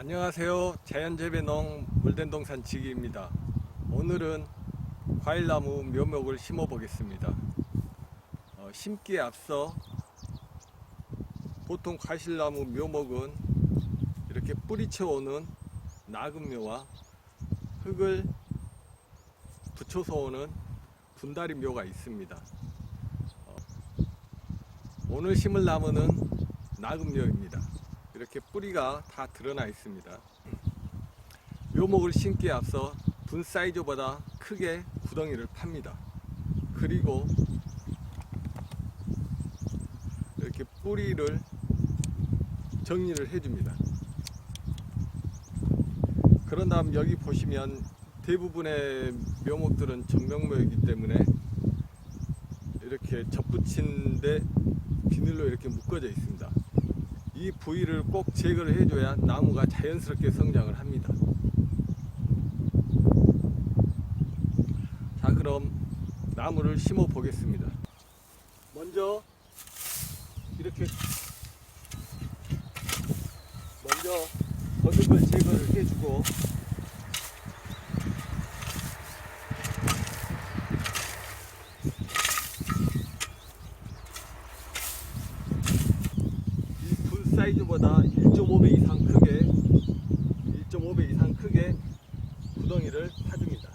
안녕하세요. 자연재배농 물된동산 지기입니다. 오늘은 과일나무 묘목을 심어 보겠습니다. 어, 심기에 앞서 보통 과실나무 묘목은 이렇게 뿌리쳐 오는 나금묘와 흙을 붙여서 오는 분다리 묘가 있습니다. 어, 오늘 심을 나무는 나금묘입니다. 이렇게 뿌리가 다 드러나 있습니다. 묘목을 심기에 앞서 분 사이즈보다 크게 구덩이를 팝니다. 그리고 이렇게 뿌리를 정리를 해줍니다. 그런 다음 여기 보시면 대부분의 묘목들은 전명묘이기 때문에 이렇게 접붙인 데 비닐로 이렇게 묶어져 있습니다. 이 부위를 꼭 제거를 해줘야 나무가 자연스럽게 성장을 합니다. 자, 그럼 나무를 심어 보겠습니다. 먼저 이렇게 먼저 거듭을 제거를 해주고 이 분 사이즈보다 1.5배 이상 크게 1.5배 이상 크게 구덩이를 파줍니다.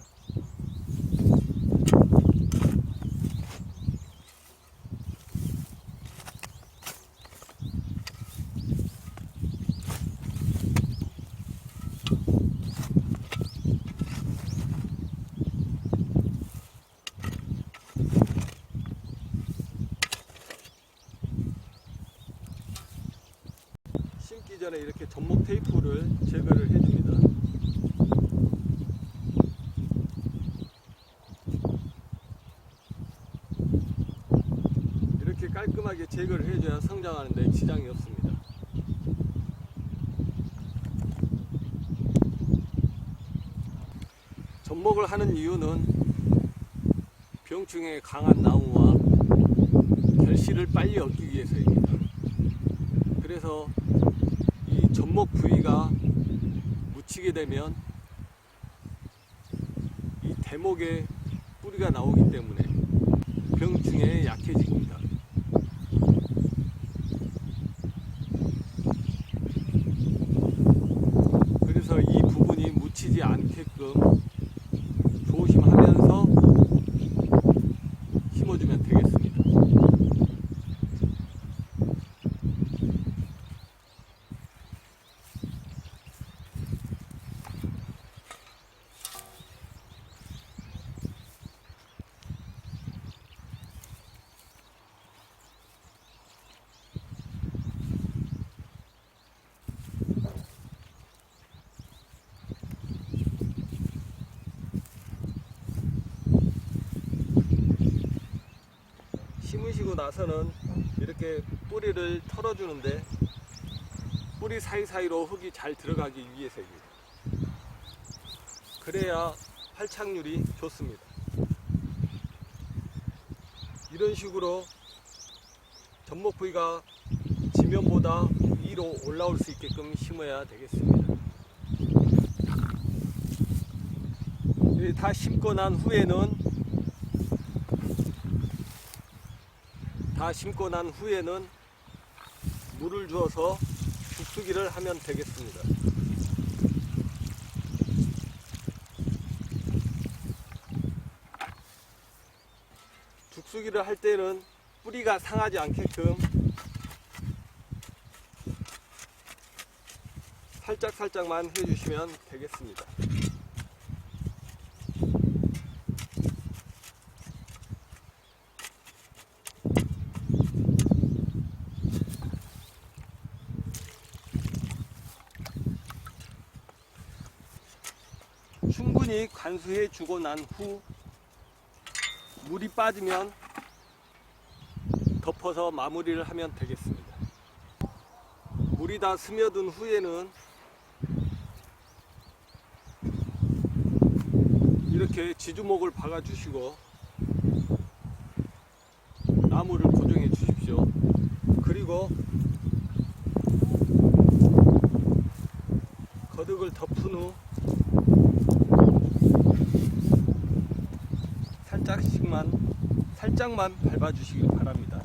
심기 전에 이렇게 접목 테이프를 제거를 해줍니다. 이렇게 깔끔하게 제거를 해줘야 성장하는데 지장이 없습니다. 접목을 하는 이유는 병충해 강한 나무와 결실을 빨리 얻기 위해서입니다. 그래서 부위가 묻히게 되면 이 대목에 뿌리가 나오기 때문에 병충해에 약해집니다. 그래서 이 부분이 묻히지 않게끔 조심하면서 심어주면 되겠습니다. 심으시고 나서는 이렇게 뿌리를 털어주는데 뿌리 사이사이로 흙이 잘 들어가기 위해서입니다. 그래야 활착률이 좋습니다. 이런 식으로 접목 부위가 지면보다 위로 올라올 수 있게끔 심어야 되겠습니다. 이다 심고 난 후에는 다 심고 난 후에는 물을 주어서 죽수기를 하면 되겠습니다. 죽수기를 할 때는 뿌리가 상하지 않게끔 살짝 살짝만 해주시면 되겠습니다. 충분히 관수해 주고 난 후 물이 빠지면 덮어서 마무리를 하면 되겠습니다. 물이 다 스며든 후에는 이렇게 지주목을 박아 주시고 나무를 고정해 주십시오. 그리고 거득을 덮은 후 살짝씩만 살짝만 밟아주시길 바랍니다.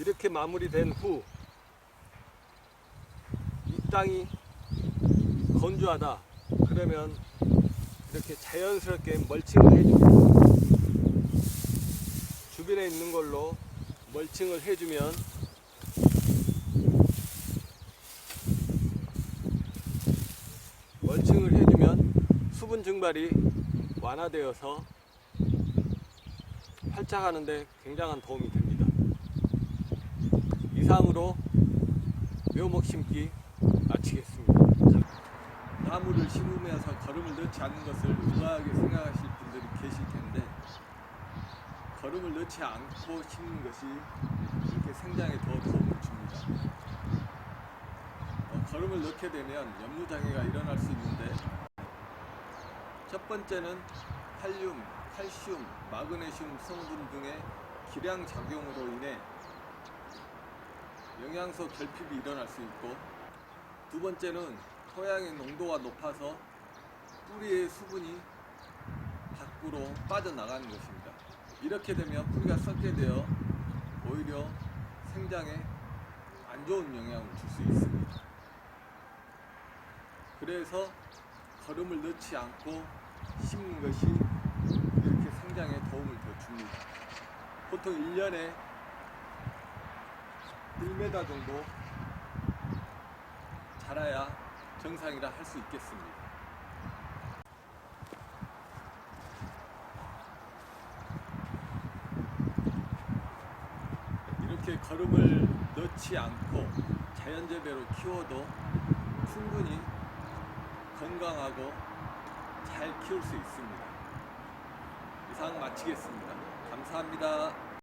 이렇게 마무리된 후 이 땅이 건조하다 그러면 이렇게 자연스럽게 멀칭을 해줍니다. 주변에 있는 걸로 멀칭을 해주면 멀칭을 해주면 수분 증발이 완화되어서 활착하는데 굉장한 도움이 됩니다. 이상으로 묘목 심기 마치겠습니다. 나무를 심으면서 걸음을 넣지 않는 것을 의아하게 생각하실 분들이 계실 텐데 걸음을 넣지 않고 심는 것이 이렇게 생장에 더 도움을 줍니다. 어, 걸음을 넣게 되면 염류 장애가 일어날 수 있는데 첫 번째는 칼륨, 칼슘, 마그네슘 성분 등의 기량 작용으로 인해 영양소 결핍이 일어날 수 있고 두 번째는 토양의 농도가 높아서 뿌리의 수분이 밖으로 빠져나가는 것입니다. 이렇게 되면 뿌리가 썩게 되어 오히려 생장에 안 좋은 영향을 줄 수 있습니다. 그래서 거름을 넣지 않고 심는 것이 이렇게 생장에 도움을 더 줍니다. 보통 1년에 1m 정도 자라야 정상이라 할 수 있겠습니다. 이렇게 거름을 넣지 않고 자연재배로 키워도 충분히 건강하고 잘 키울 수 있습니다. 이상 마치겠습니다. 감사합니다.